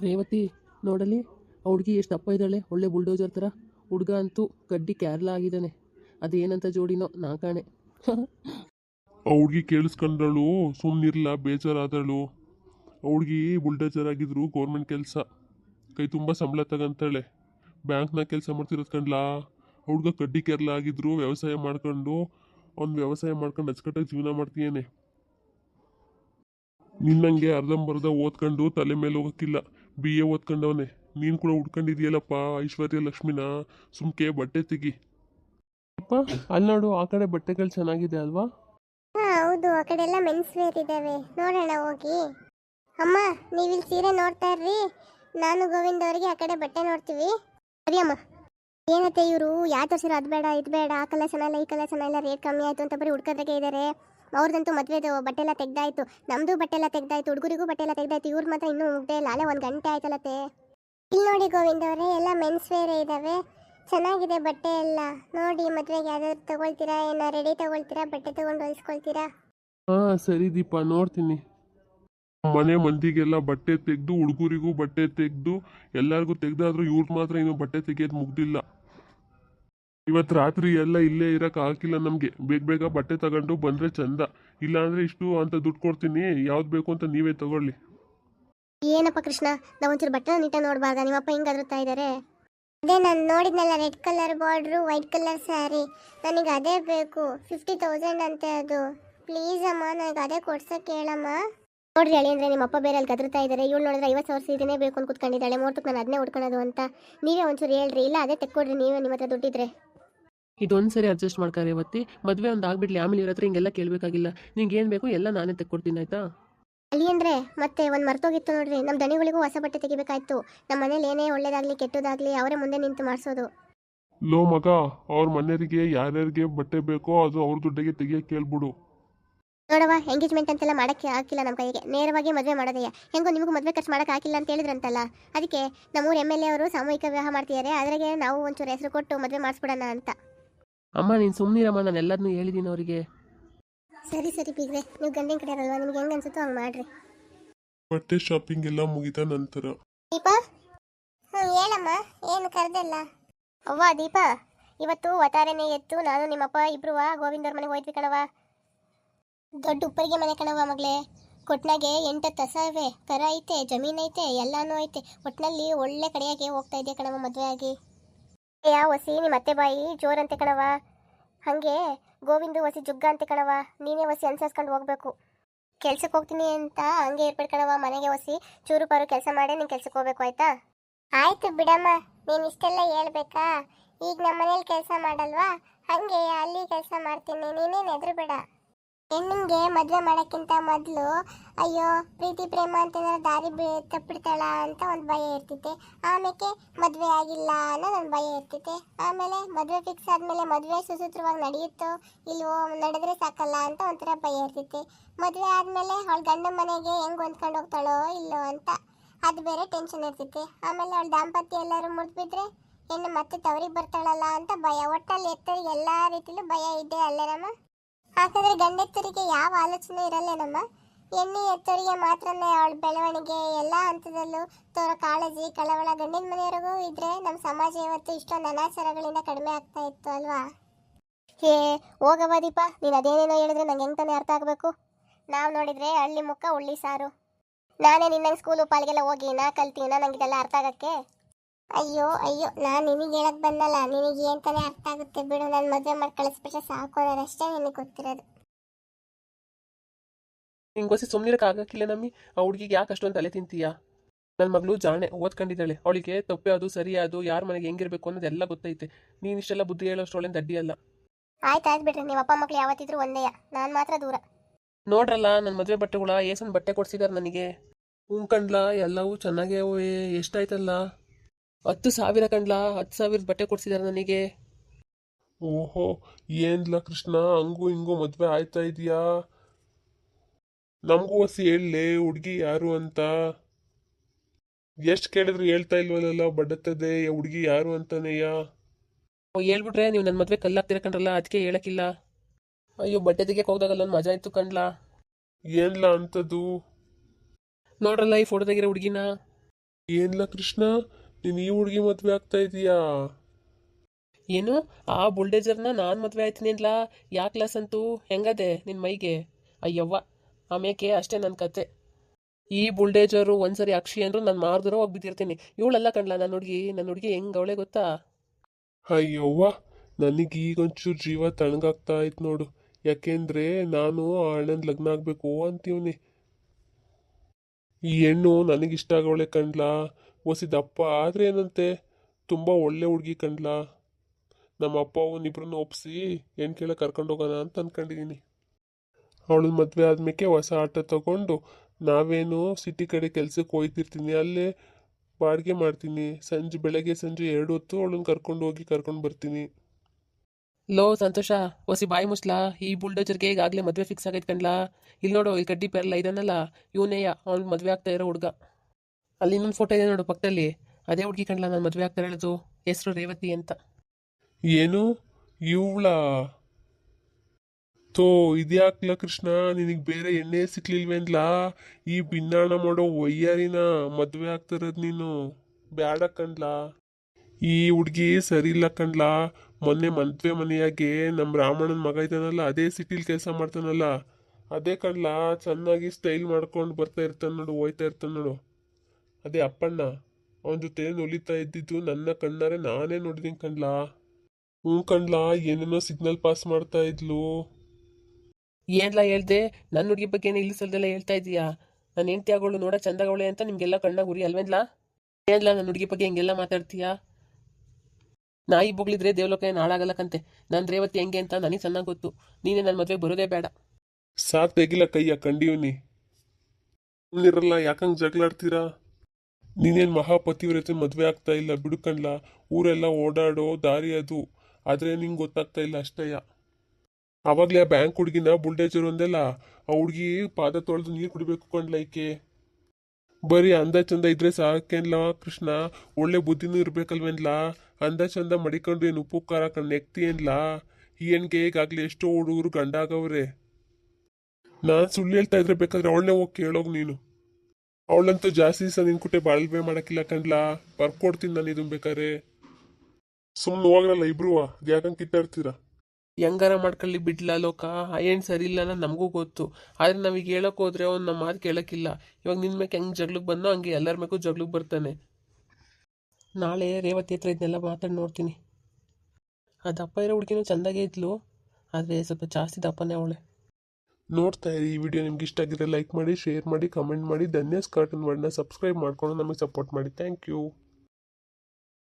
ರೇವತಿ ನೋಡಲಿ ಆ ಹುಡುಗಿ ಎಷ್ಟು ದಪ್ಪ ಇದ್ದಾಳೆ, ಒಳ್ಳೆ ಬುಲ್ಡೋಜರ್ ಥರ. ಹುಡುಗ ಅಂತೂ ಗಡ್ಡಿ ಕ್ಯಾರ್ಲ ಆಗಿದ್ದಾನೆ. ಅದೇನಂತ ಜೋಡಿನೋ ನಾ ಕಾಣೆ. ಆ ಹುಡುಗಿ ಕೇಳಿಸ್ಕೊಂಡಳು ಸುಮ್ಮನಿರಲ್ಲ ಬೇಜಾರಾದಳು. ಆ ಹುಡುಗಿ ಬುಲ್ಡೋಜರ್ ಆಗಿದ್ರು, ಗೌರ್ಮೆಂಟ್ ಕೆಲಸ. ಕೈ ತುಂಬ ಸಂಬಳ ತಗಂತಾಳೆ. ಬ್ಯಾಂಕ್ನಾಗ ಕೆಲಸ ಮಾಡ್ತಿರೋದು ಕಂಡ್ಲಾ? ಹುಡುಗ ಹುಡ್ಗ ಕಡ್ಡಿ ಕೇರಳ ಆಗಿದ್ರು, ವ್ಯವಸಾಯ ಮಾಡ್ಕೊಂಡು, ಅವ್ನು ವ್ಯವಸಾಯ ಮಾಡ್ಕೊಂಡು ಅಚ್ಚುಕಟ್ಟಾಗಿ ಜೀವನ ಮಾಡ್ತೀಯೇನೆ. ನಿನ್ನಂಗೆ ಅರ್ಧಂಬರ್ಧ ಓದ್ಕೊಂಡು ತಲೆ ಮೇಲೆ ಹೋಗಕ್ಕಿಲ್ಲ. ಬಿ ಎ ಓದ್ಕೊಂಡವನೆ. ನೀನು ಕೂಡ ಹುಡ್ಕೊಂಡಿದ್ಯಲ್ಲಪ್ಪ ಐಶ್ವರ್ಯ, ಲಕ್ಷ್ಮಿನ? ಸುಮ್ಕೆ ಬಟ್ಟೆ ತೆಗಿ. ಅಪ್ಪ ಅಲ್ಲಿ ನೋಡು, ಆ ಕಡೆ ಬಟ್ಟೆಗಳು ಚೆನ್ನಾಗಿದೆ ಅಲ್ವಾ? ಹೌದು, ಆ ಕಡೆ ಎಲ್ಲ ಮೆನ್ಸ್ ವೇರ್ ಇದಾವೆ. ನೋಡೋಣ, ಹೋಗಿ. ಅಮ್ಮ ನೀವಿಲ್ಲಿ ಸೀರೆ ನೋಡ್ತಾ ಇರ್ರಿ. ನಾನು ಗೋವಿಂದ ಅವರಿಗೆ ಆ ಕಡೆ ಬಟ್ಟೆ ನೋಡ್ತೀವಿ. ಸರಿ, ಅಮ್ಮ. ಏನತ್ತೆ ಇವರು? ಯಾವ ತೋರಿಸಿರೋ ಅದು ಬೇಡ, ಇದು ಬೇಡ. ಆ ಕಲರ್ ಚೆನ್ನಾಗಿಲ್ಲ, ಈ ಕಲರ್ ಚೆನ್ನಾಗಿಲ್ಲ, ರೇಟ್ ಕಮ್ಮಿ ಆಯಿತು ಅಂತ ಬರೀ ಹುಡ್ಕೋದ್ರಾಗೆ ಇದ್ದಾರೆ ಅವ್ರದಂತೂ ಮದುವೆದು ಬಟ್ಟೆ ಎಲ್ಲ ತೆಗ್ದಾಯ್ತು. ನಮ್ದು ಬಟ್ಟೆ ಎಲ್ಲ ತೆಗ್ದಾಯ್ತು, ಹುಡುಗರಿಗೂ ಬಟ್ಟೆ ಎಲ್ಲ ತೆಗ್ದಾಯ್ತು. ಇವ್ರು ಮಾತ್ರ ಇನ್ನೂ ಮುಗ್ದೇ ಇಲ್ಲ. ಅಲ್ಲೇ ಒಂದು ಗಂಟೆ ಆಯ್ತಲ್ಲತ್ತೆ ಇಲ್ಲಿ ನೋಡಿ ಗೋವಿಂದ ಅವರೇ, ಎಲ್ಲ ಮೆನ್ಸ್ ವೇರೇ ಇದ್ದಾವೆ ಚೆನ್ನಾಗಿದೆ ಬಟ್ಟೆ ಎಲ್ಲ. ನೋಡಿ ಮದುವೆಗೆ ಯಾವ್ದಾದ್ರು ತಗೊಳ್ತೀರಾ? ಏನೋ ರೆಡಿ ತಗೊಳ್ತೀರಾ? ಬಟ್ಟೆ ತಗೊಂಡು ಹೊಲಿಸ್ಕೊಳ್ತೀರಾ? ಹಾ, ಸರಿ ದೀಪ, ನೋಡ್ತೀನಿ. ಮನೆ ಮಂದಿಗೆಲ್ಲ ಬಟ್ಟೆ ತೆಗೆದು, ಹುಡುಗರಿಗೂ ಬಟ್ಟೆ ತೆಗೆದು, ಎಲ್ಲರಿಗೂ ತೆಗ್ದಾದ್ರೂ ಇವ್ರು ಮಾತ್ರ ಇನ್ನು ಬಟ್ಟೆ ತೆಗಿಯೋದು ಮುಗ್ದಿಲ್ಲ. ಇವತ್ತು ರಾತ್ರಿ ಎಲ್ಲ ಇಲ್ಲೇ ಇರಕ್ಕೆ ಆಗಿಲ್ಲ ನಮಗೆ. ಬೇಗ ಬೇಗ ಬಟ್ಟೆ ತಗೊಂಡು ಬಂದರೆ ಚಂದ. ಇಲ್ಲಾಂದ್ರೆ ಇಷ್ಟು ಅಂತ ದುಡ್ಡು ಕೊಡ್ತೀನಿ. ಯಾವ್ದು ಬೇಕು ಅಂತ ನೀವೇ ತಗೊಳ್ಳಿ. ಏನಪ್ಪ ಕೃಷ್ಣ? ನಾವು ಒಂಚೂರು ಬಟ್ಟೆ ನೀಟ ನೋಡಬಾರ್ದ? ನಿಮ್ಮಪ್ಪ ಹಿಂಗೆ ಅದ್ರತಾ ಇದ್ದಾರೆ ಅದೇ ನಾನು ನೋಡಿದ್ನಲ್ಲ red colour border, white colour sari. ನನಗೆ ಅದೇ ಬೇಕು. ಫಿಫ್ಟಿ ತೌಸಂಡ್ ಅಂತೆ ಅದು. ಪ್ಲೀಸ್ ಅಮ್ಮ ನನಗೆ ಅದೇ ಕೊಡ್ಸಕ್ಕೆ ಹೇಳಮ್ಮ. ನೋಡ್ರಿ ಹೇಳಿ ಅಂದರೆ ನಿಮ್ಮಪ್ಪ ಬೇರೆ ಅಲ್ಲಿ ಗದ್ರತಾ ಇದ್ದಾರೆ ಇವಳು ನೋಡಿದ್ರೆ ಐವತ್ತು ಸಾವಿರ ಸೀರೆನೇ ಬೇಕು ಅಂತ ಕೂತ್ಕೊಂಡಿದ್ದಾಳೆ. ಮೂರ್ತಕ್ಕೆ ನಾನು ಅದನ್ನೇ ಹುಡ್ಕೊಳೋದು ಅಂತ. ನೀವೇ ಒಂಚೂರು ಹೇಳ್ರಿ. ಇಲ್ಲ, ಅದೇ ತೆಕ್ಕೊಡ್ರಿ. ನೀವೇ ನಿಮ್ಮ ಹತ್ರ ದುಡ್ಡಿದ್ರೆ. ಇದೊಂದು ಸರಿ ಅಡ್ಜಸ್ಟ್ ಮಾಡ್ಕಾರೆ ರೇವತಿ ಮದುವೆ ಒಂದು ಆಗ್ಬಿಡ್ಲಿ ಆಮೇಲೆ ಇವ್ರ ಹತ್ರ ಹಿಂಗೆಲ್ಲ ಕೇಳಬೇಕಾಗಿಲ್ಲ. ನಿಂಗೆ ಏನು ಬೇಕು ಎಲ್ಲ ನಾನೇ ತೆಕ್ಕೊಡ್ತೀನಿ ಆಯ್ತಾ? ಅಲ್ಲಿ ಅಂದ್ರೆ ಮತ್ತೆ ಒಂದು ಮರ್ತೋಗಿತ್ತು ನೋಡ್ರಿ. ನಮ್ಮ ದಣಿಗಳಿಗೂ ಹೊಸ ಬಟ್ಟೆ ತೆಗಿಬೇಕಾಯ್ತು. ನಮ್ಮ ಮನೇಲಿ ಏನೇ ಒಳ್ಳೇದಾಗ್ಲಿ ಕೆಟ್ಟದಾಗ್ಲಿ ಅವರೇ ಮುಂದೆ ನಿಂತು ಮಾಡಿಸೋದು. ಲೋ ಮಗ ಅವ್ರ ಮನೆಯವರಿಗೆ ಯಾರ್ಯಾರಿಗೆ ಬಟ್ಟೆ ಬೇಕೋ ಅದು ಅವ್ರ ದುಡ್ಡಿಗೆ ತೆಗಿಯಕ್ಕೆ ಕೇಳ್ಬಿಡು ನೋಡವ ಎಂಗೇಜ್ಮೆಂಟ್ ಅಂತೆಲ್ಲ ಮಾಡಕ್ಕೆ ಹಾಕಿಲ್ಲ ನಮ್ಮ ಕೈಗೆ. ನೇರವಾಗಿ ಮದುವೆ ಮಾಡೋದಯ್ಯ ಹೆಂಗೋ ನಿಮಗೂ ಮದುವೆ ಖರ್ಚು ಮಾಡಕ್ಕೆ ಹಾಕಿಲ್ಲ ಅಂತ ಹೇಳಿದ್ರಂತಲ್ಲ. ಅದಕ್ಕೆ ನಮ್ಮೂರು ಎಂ ಎಲ್ ಎ ಅವರು ಸಾಮೂಹಿಕ ವಿವಾಹ ಮಾಡ್ತಿದ್ದಾರೆ ಅದ್ರಾಗೆ ನಾವು ಒಂಚೂರು ಹೆಸರು ಕೊಟ್ಟು ಮದುವೆ ಮಾಡಿಸ್ಬಿಡೋಣ ಅಂತ. ಅಮ್ಮ ನೀನು ಸುಮ್ಮನಿರಮ್ಮ ನಾನು ಎಲ್ಲದನ್ನೂ ಹೇಳಿದ್ದೀನಿ ಅವರಿಗೆ. ಸರಿ ಸರಿ ಬೀಗ್ರೆ ನೀವು ಗಂಡಿನ ಕಡೆ ಇರಲ್ವಾ? ನಿಮ್ಗೆ ಹೆಂಗೆ ಅನ್ಸುತ್ತೋ ಹಂಗೆ ಮಾಡ್ರಿ. ಬಟ್ಟೆ ಶಾಪಿಂಗ್ ಎಲ್ಲ ಮುಗಿದ ನಂತರ. ದೀಪ? ಹ್ಞೂ ಹೇಳಮ್ಮ ಏನು ಕರೆದಲ್ಲ ಅವ್ವ ದೀಪ ಇವತ್ತು ಒತ್ತಾರೆನೇ ಎತ್ತು ನಾನು ನಿಮ್ಮಪ್ಪ ಇಬ್ರು ಗೋವಿಂದವ್ರ ಮನೆಗೆ ಹೋಯ್ತ್ವಿ ಕಣವ ದೊಡ್ಡ ಉಪ್ಪರಿಗೆ ಮನೆ ಕಣವ ಮಗಳೇ. ಕೊಟ್ನಾಗೆ ಎಂಟು ತಸ ಇವೆ ಕರ ಐತೆ ಜಮೀನ್ ಐತೆ ಎಲ್ಲಾನು ಐತೆ. ಒಟ್ನಲ್ಲಿ ಒಳ್ಳೆ ಕಡೆಯಾಗೆ ಹೋಗ್ತಾ ಇದೆಯಾ ಕಣವ ಮದುವೆ ಆಗಿ ಯಾವ ವಸಿ ನಿಮ್ಮ ಅತ್ತೆ ಬಾಯಿ ಜೋರಂತೆ ಕಣವ ಹಾಗೆ ಗೋವಿಂದು ವಸಿ ಜುಗ್ಗ ಅಂತೆ ಕಣವ ನೀನೇ ವಸಿ ಅನ್ಸರ್ಸ್ಕೊಂಡು ಹೋಗ್ಬೇಕು. ಕೆಲ್ಸಕ್ಕೆ ಹೋಗ್ತೀನಿ ಅಂತ ಹಂಗೆ ಇರ್ಬೇಡ ಕಣವ ಮನೆಗೆ ವಸಿ ಚೂರು ಪಾರು ಕೆಲಸ ಮಾಡಿ ನೀನು ಕೆಲ್ಸಕ್ಕೆ ಹೋಗ್ಬೇಕು, ಆಯ್ತಾ? ಆಯ್ತು ಬಿಡಮ್ಮ, ನೀನು ಇಷ್ಟೆಲ್ಲ ಹೇಳ್ಬೇಕಾ? ಈಗ ನಮ್ಮ ಮನೇಲಿ ಕೆಲಸ ಮಾಡಲ್ವಾ? ಹಂಗೆ ಅಲ್ಲಿ ಕೆಲಸ ಮಾಡ್ತೀನಿ, ನೀನೇನು ಎದುರು ಬೇಡ ಹೆಣ್ಣಿಗೆ ಮದುವೆ ಮಾಡೋಕ್ಕಿಂತ ಮೊದಲು, ಅಯ್ಯೋ, ಪ್ರೀತಿ, ಪ್ರೇಮ ಅಂತ ದಾರಿ ಬಿ, ತಪ್ಪಿಡ್ತಾಳ ಅಂತ ಒಂದು ಭಯ ಇರ್ತೈತೆ ಆಮೇಲೆ ಮದುವೆ ಆಗಿಲ್ಲ ಅನ್ನೋ ಒಂದು ಭಯ ಇರ್ತೈತೆ ಆಮೇಲೆ ಮದುವೆ ಫಿಕ್ಸ್ ಆದಮೇಲೆ ಮದುವೆ ಸುಸೂತ್ರವಾಗಿ ನಡೆಯುತ್ತೋ ಇಲ್ವೋ, ನಡೆದ್ರೆ ಸಾಕಲ್ಲ ಅಂತ ಒಂಥರ ಭಯ ಇರ್ತೈತೆ ಮದುವೆ ಆದಮೇಲೆ ಅವಳ ಗಂಡ ಮನೆಗೆ ಹೆಂಗೆ ಹೊಂದ್ಕೊಂಡು ಹೋಗ್ತಾಳೋ ಇಲ್ಲೋ ಅಂತ ಅದು ಬೇರೆ ಟೆನ್ಷನ್ ಇರ್ತೈತೆ ಆಮೇಲೆ ಅವಳ ದಾಂಪತ್ಯ ಎಲ್ಲರೂ ಮುರಿದ್ಬಿಟ್ರೆ, ಹೆಣ್ಣು ಮತ್ತೆ ತವರಿಗೆ ಬರ್ತಾಳಲ್ಲ ಅಂತ ಭಯ. ಒಟ್ಟಲ್ಲಿ ಎತ್ತರಿಗೆ ಎಲ್ಲ ರೀತಿಯಲ್ಲೂ ಭಯ ಇದೆ ಅಲ್ಲೇನಮ್ಮ ಹಾಗಾದ್ರೆ ಗಂಡೆತ್ತರಿಗೆ ಯಾವ ಆಲೋಚನೆ ಇರಲ್ಲೇನಮ್ಮ? ಎಣ್ಣೆ ಎತ್ತರಿಗೆ ಮಾತ್ರನೇ ಅವಳ ಬೆಳವಣಿಗೆ, ಎಲ್ಲ ಹಂತದಲ್ಲೂ ತೋರೋ ಕಾಳಜಿ, ಕಳವಳ ಗಂಡಿನ ಮನೆಯವರೆಗೂ ಇದ್ರೆ ನಮ್ಮ ಸಮಾಜ ಇವತ್ತು ಇಷ್ಟೊಂದು ಅನಾಚಾರಗಳಿಂದ ಕಡಿಮೆ ಆಗ್ತಾ ಇತ್ತು ಅಲ್ವಾ? ಹೇ ಹೋಗವ ದೀಪ, ನೀನು ಅದೇನೇನೋ ಹೇಳಿದ್ರೆ ನಂಗೆ ಹೆಂಗ್ ತಾನೇ ಅರ್ಥ ಆಗಬೇಕು? ನಾವು ನೋಡಿದ್ರೆ ಹಳ್ಳಿ ಮುಖ, ಉಳ್ಳಿ ಸಾರು. ನಾನೇ ನಿನ್ನ ಸ್ಕೂಲು ಪಾಲ್ಗೆಲ್ಲ ಹೋಗಿ ನಾ ಕಲ್ತೀನ, ನಂಗೆ ಇದೆಲ್ಲ ಅರ್ಥ ಆಗಕ್ಕೆ? ಅಯ್ಯೋ ಅಯ್ಯೋ ನಾನು ನಿನಗೆ ಹೇಳಕ್ ಬಂದಲ್ಲ. ನಿನಗೆ ಏನ್ ತಾನೇ ಅರ್ಥ ಆಗುತ್ತೆ ಬಿಡು. ನಾನು ಮದುವೆ ಮಾಡಿ ಕಳಿಸ್ಬಿಟ್ರೆ ಸಾಕು ಅನ್ನೋದಷ್ಟೇ ನಿನಗೆ ಗೊತ್ತಿರೋದು. ನಿಂಗೋಸಿ ಸುಮ್ಮನಿರಕ್ಕೆ ಆಗಕ್ಕಿಲ್ಲ ನಮ್ಮಿ. ಆ ಹುಡುಗಿಗೆ ಯಾಕೆ ಅಷ್ಟೊಂದು ತಲೆ ತಿಂತೀಯಾ? ನನ್ನ ಮಗಳು ಜಾಣೆ ಓದ್ಕೊಂಡಿದ್ದಾಳೆ. ಅವಳಿಗೆ ತಪ್ಪೆ ಅದು ಸರಿ ಅದು ಯಾರ ಮನೆಗೆ ಹೆಂಗಿರ್ಬೇಕು ಅನ್ನೋದೆಲ್ಲ ಗೊತ್ತೈತೆ. ನೀನು ಇಷ್ಟೆಲ್ಲ ಬುದ್ಧಿ ಹೇಳೋಷ್ಟೊಳೇನು ದಡ್ಡಿ ಅಲ್ಲ. ಆಯ್ತು ಆಯ್ತು ಬಿಡ್ರಿ. ನಿಮ್ಮ ಅಪ್ಪ ಮಕ್ಳು ಯಾವತ್ತಿದ್ರು ಒಂದೇಯ. ನಾನು ಮಾತ್ರ ದೂರ. ನೋಡ್ರಲ್ಲ ನನ್ನ ಮದುವೆ ಬಟ್ಟೆಗಳ ಏಸನ್ ಬಟ್ಟೆ ಕೊಡ್ಸಿದಾರೆ ನನಗೆ. ಉಂಕಂಡ್ಲಾ ಎಲ್ಲವೂ ಚೆನ್ನಾಗೇ ಎಷ್ಟಾಯ್ತಲ್ಲ? ಹತ್ತು ಸಾವಿರ ಕಣ್ಲಾ ಹತ್ತು ಸಾವಿರದ ಬಟ್ಟೆ ಕೊಡ್ಸಿದಾರೆ ನನಗೆ. ಓಹೋ ಏನ್ಲ ಕೃಷ್ಣ ಹಂಗೂ ಹಿಂಗೂ ಮದ್ವೆ ಆಯ್ತಾ ಇದೆಯಾ? ನಮಗೂ ಹೊಸಿ ಹೇಳಲೆ ಹುಡುಗಿ ಯಾರು ಅಂತ? ಎಷ್ಟು ಕೇಳಿದ್ರು ಹೇಳ್ತಾ ಇಲ್ವಲ್ಲ ಬಡತ್ತದೆ ಹುಡುಗಿ ಯಾರು ಅಂತಾನೆಯ? ಹೇಳ್ಬಿಟ್ರೆ ನೀವು ನನ್ನ ಮದುವೆ ಕಲ್ಲಾಗ್ತೀರ ಕಂಡ್ರಲ್ಲ ಅದಕ್ಕೆ ಹೇಳಕ್ಕಿಲ್ಲ. ಅಯ್ಯೋ ಬಟ್ಟೆ ತೆಗಿಯಕ್ಕೆ ಹೋಗ್ದಾಗಲ್ಲ ಒಂದು ಮಜಾ ಇತ್ತು ಕಣ್ಲಾ ಏನ್ಲ ಅಂತದು ನೋಡ್ರಲ್ಲ ಈ ಫೋಟೋದಾಗಿರೋ ಹುಡುಗಿನ. ಏನ್ಲ ಕೃಷ್ಣ? ನೀನು ಈ ಹುಡುಗಿ ಮದುವೆ ಆಗ್ತಾ ಇದೀಯಾ? ಏನು? ಆ ಬುಲ್ಡೇಜರ್ನ ನಾನು ಮದುವೆ ಆಯ್ತೀನಿ ಅನ್ಲ ಯಾ ಕ್ಲಾಸ್ ಅಂತೂ? ಹೆಂಗದೆ ನಿನ್ನ ಮೈಗೆ? ಅಯ್ಯವ್ವ ಆಮೇಕೆ ಅಷ್ಟೇ ನನ್ನ ಕತೆ. ಈ ಬುಲ್ಡೇಜರು ಒಂದ್ಸರಿ ಅಕ್ಷಿ ಅಂದ್ರು ನಾನು ಮಾರ್ದಿರೋ ಹೋಗಿ ಬಿದ್ದಿರ್ತೀನಿ ಇವಳೆಲ್ಲ ಕಣ್ಲಾ ನನ್ನ ಹುಡುಗಿ? ನನ್ನ ಹುಡುಗಿ ಹೆಂಗ್ ಅವಳೆ ಗೊತ್ತಾ? ಅಯ್ಯವ್ವ ನನಗೆ ಈಗೊಂಚೂರು ಜೀವ ತಣ್ಣಗಾಗ್ತಾ ಆಯ್ತು ನೋಡು. ಯಾಕೆಂದ್ರೆ ನಾನು ಆ ಅಣ್ಣನ ಲಗ್ನ ಆಗ್ಬೇಕು ಅಂತೀವ್ನಿ. ಈ ಹೆಣ್ಣು ನನಗಿಷ್ಟ ಆಗೋಳೆ ಕಣ್ಲಾ? ಒಸಿದಪ್ಪ ಆದರೆ ಏನಂತೆ? ತುಂಬ ಒಳ್ಳೆ ಹುಡುಗಿ ಕಂಡ್ಲಾ ನಮ್ಮ ಅಪ್ಪ ಅವನಿಬ್ರನ್ನ ಒಪ್ಸಿ ಏನು ಕೇಳ ಕರ್ಕೊಂಡು ಹೋಗೋಣ ಅಂತ ಅಂದ್ಕೊಂಡಿದ್ದೀನಿ ಅವಳು ಮದುವೆ ಆದ್ಮೇಲೆ ಹೊಸ ಆಟೋ ತಗೊಂಡು ನಾವೇನು ಸಿಟಿ ಕಡೆ ಕೆಲ್ಸಕ್ಕೆ ಹೋಯ್ತಿರ್ತೀನಿ. ಅಲ್ಲೇ ಬಾಡಿಗೆ ಮಾಡ್ತೀನಿ. ಸಂಜೆ ಬೆಳಗ್ಗೆ ಸಂಜೆ ಎರಡು ಹೊತ್ತು ಅವಳನ್ನ ಕರ್ಕೊಂಡು ಹೋಗಿ ಕರ್ಕೊಂಡು ಬರ್ತೀನಿ. ಲೋ ಸಂತೋಷ, ಒಸಿ ಬಾಯಿ ಮುಸ್ಲಾ ಈ ಬುಲ್ಡೋಜರ್ಗೆ ಈಗಾಗಲೇ ಮದುವೆ ಫಿಕ್ಸ್ ಆಗೈತೆ ಕಣ್ಲಾ. ಇಲ್ಲಿ ನೋಡು ಇಲ್ಲಿ ಕಡ್ಡಿ ಪೆರ್ಲ ಇದನ್ನಲ್ಲ. ಇವನೇಯ, ಅವ್ನು ಮದುವೆ ಆಗ್ತಾ ಇರೋ ಹುಡುಗ. ಅಲ್ಲಿ ಇನ್ನೊಂದು ಫೋಟೋ ಇದೆ ನೋಡು ಪಕ್ಕದಲ್ಲಿ. ಅದೇ ಹುಡುಗಿ ಕಂಡ್ಲ ನಾನು ಮದುವೆ ಆಗ್ತಾ ಇರೋದು. ಹೆಸರು ರೇವತಿ ಅಂತ. ಏನು? ಇವಳ? ತೋ, ಇದ್ಯಾಕ್ಲ ಕೃಷ್ಣ? ನಿನಗೆ ಬೇರೆ ಎಣ್ಣೆ ಸಿಕ್ಲಿಲ್ವೇನ್ಲಾ? ಈ ಬಿನ್ನಾಣ ಮಾಡೋ ವಯ್ಯಾರಿನ ಮದುವೆ ಆಗ್ತಿರೋದು ನೀನು ಬ್ಯಾಡ ಕಣ್ಲಾ? ಈ ಹುಡುಗಿ ಸರಿ ಇಲ್ಲ ಕಣ್ಲಾ. ಮೊನ್ನೆ ಮದುವೆ ಮನೆಯಾಗೆ ನಮ್ಮ ರಾಮಣ್ಣನ ಮಗ ಇದ್ದಾನಲ್ಲ, ಅದೇ ಸಿಟಿಲಿ ಕೆಲಸ ಮಾಡ್ತಾನಲ್ಲ. ಅದೇ ಕಂಡ್ಲಾ ಚೆನ್ನಾಗಿ ಸ್ಟೈಲ್ ಮಾಡ್ಕೊಂಡು ಬರ್ತಾ ಇರ್ತಾನೆ ನೋಡು, ಹೋಯ್ತಾ ಇರ್ತಾನೆ ನೋಡು. ಅದೇ ಅಪ್ಪಣ್ಣ ಅವನ ಜೊತೆ ನೊಲಿತಾ ಇದ್ದಿದ್ದು ನನ್ನ ಕಣ್ಣಾರೆ ನಾನೇ ನೋಡಿದೀನಿ ಕಣ್ಲಾ? ಹ್ಞೂ ಕಣ್ಲಾ ಏನೇನೋ ಸಿಗ್ನಲ್ ಪಾಸ್ ಮಾಡ್ತಾ ಇದ್ಲು. ಏನ್ಲ ಹೇಳ್ದೆ? ನನ್ನ ಹುಡುಗಿ ಬಗ್ಗೆ ಏನು ಇಲ್ಲಿಸಲ್ದೆಲ್ಲ ಹೇಳ್ತಾ ಇದೀಯಾ? ನನ್ನ ಹೆಂಡತಿ ಆಗೋಳು ನೋಡ ಚಂದಗವಳೆ ಅಂತ ನಿಮ್ಗೆಲ್ಲ ಕಣ್ಣಾಗ ಉರಿ ಅಲ್ವೇನ್ಲಾ? ಏನ್ಲ ನನ್ನ ಹುಡುಗಿ ಬಗ್ಗೆ ಹಿಂಗೆಲ್ಲ ಮಾತಾಡ್ತೀಯಾ? ನಾಯಿ ಬೊಗಳಿದ್ರೆ ದೇವಲೋಕ ಏನು ಹಾಳಾಗಲ್ಲಕಂತೆ ನನ್ನ ರೇವತಿ ಹೆಂಗೆ ಅಂತ ನನಗೆ ಚೆನ್ನಾಗಿ ಗೊತ್ತು. ನೀನೇ ನನ್ನ ಮದುವೆ ಬರೋದೇ ಬೇಡ. ಸಾಕ್ ತೆಗಿಲ್ಲ ಕೈಯ ಕಂಡಿವ್ನಿ. ಇರಲ್ಲ ಯಾಕಂಗೆ ಜಗಳಾಡ್ತೀರಾ? ನೀನೇನ್ ಮಹಾಪತಿವ್ರತೆ ಮದುವೆ ಆಗ್ತಾ ಇಲ್ಲ, ಬಿಡುಕಣ್ಲ? ಊರೆಲ್ಲ ಓಡಾಡೋ ದಾರಿ ಅದು. ಆದ್ರೆ ನಿಂಗೆ ಗೊತ್ತಾಗ್ತಾ ಇಲ್ಲ ಅಷ್ಟಯ್ಯ ಅವಾಗ್ಲೇ ಆ ಬ್ಯಾಂಕ್ ಹುಡುಗಿನ ಬುಲ್ಡೇಜರ್ ಒಂದೆಲ್ಲ, ಆ ಹುಡುಗಿ ಪಾದ ತೊಳೆದು ನೀರು ಕುಡಿಬೇಕು ಕಣ್ಲ ಈಕೆ. ಬರೀ ಅಂದ ಚಂದ ಇದ್ರೆ ಸಾಕೇನ್ಲ ಕೃಷ್ಣ? ಒಳ್ಳೆ ಬುದ್ಧಿನೂ ಇರ್ಬೇಕಲ್ವೇನ್ಲ? ಅಂದ ಚಂದ ಮಡಿಕೊಂಡು ಏನು ಉಪ್ಪು, ಖಾರ ನೆಕ್ತಿ ಏನ್ಲ? ಏನ್ಗೆ ಈಗಾಗಲೇ ಎಷ್ಟೋ ಹುಡುಗರು ಗಂಡ ಆಗವ್ರೆ. ನಾನು ಸುಳ್ಳು ಹೇಳ್ತಾ ಇದ್ರೆ ಬೇಕಾದ್ರೆ ಅವಳನ್ನೇ ಹೋಗಿ ಕೇಳೋಗ್ ನೀನು. ಅವಳಂತೂ ಜಾಸ್ತಿ ದಿವಸ ನಿನ್ ಕುಟೆ ಬಾಳ್ವೆ ಮಾಡಕ್ಕಿಲ್ಲ ಕಣ್ಲಾ. ಬರ್ಕೊಡ್ತೀನಿ ನಾನು ಇದನ್ ಬೇಕಾರೆ ಸುಮ್ಮನೆ ಹೋಗ್ರಲ್ಲ ಇಬ್ರು ಯಾಕಂಗ್ ಕಿತ್ತಾಡ್ತೀರಾ ಹೆಂಗಾರ ಮಾಡ್ಕೊಳ್ಳಿ ಬಿಡ್ಲ ಲೋಕ. ಏನು ಸರಿ ಇಲ್ಲ ನಮಗೂ ಗೊತ್ತು. ಆದ್ರೆ ನಾವೀಗ ಹೇಳಕ್ ಹೋದ್ರೆ ಅವ್ನು ನಮ್ಮ ಮಾತು ಕೇಳಕ್ಕಿಲ್ಲ. ಇವಾಗ ನಿನ್ನ ಮೇಲೆ ಹೆಂಗೆ ಜಗ್ಲಿಗೆ ಬಂದೋ ಹಂಗೆ ಎಲ್ಲರ ಮೇಗೂ ಜಗ್ಲಿಗೆ ಬರ್ತಾನೆ. ನಾಳೆ ರೇವತಿ ಹತ್ರ ಇದನ್ನೆಲ್ಲ ಮಾತಾಡಿ ನೋಡ್ತೀನಿ. ಆ ದಪ್ಪ ಇರೋ ಹುಡುಗಿನೂ ಚೆಂದಾಗೇ ಇದ್ಲು. ಆದರೆ ಸ್ವಲ್ಪ ಜಾಸ್ತಿ ದಪ್ಪನೇ ಅವಳೆ. ನೋಡ್ತಾ ಇರಿ. ಈ ವಿಡಿಯೋ ನಿಮ್ಗೆ ಇಷ್ಟ ಆಗಿದ್ರೆ ಲೈಕ್ ಮಾಡಿ ಶೇರ್ ಮಾಡಿ ಕಮೆಂಟ್ ಮಾಡಿ. ಧನ್ಯಸ್ ಕಾರ್ಟೂನ್ ವರ್ಡ್ನ ಸಬ್ಸ್ಕ್ರೈಬ್ ಮಾಡ್ಕೊಂಡು ನಮಗೆ ಸಪೋರ್ಟ್ ಮಾಡಿ. Thank you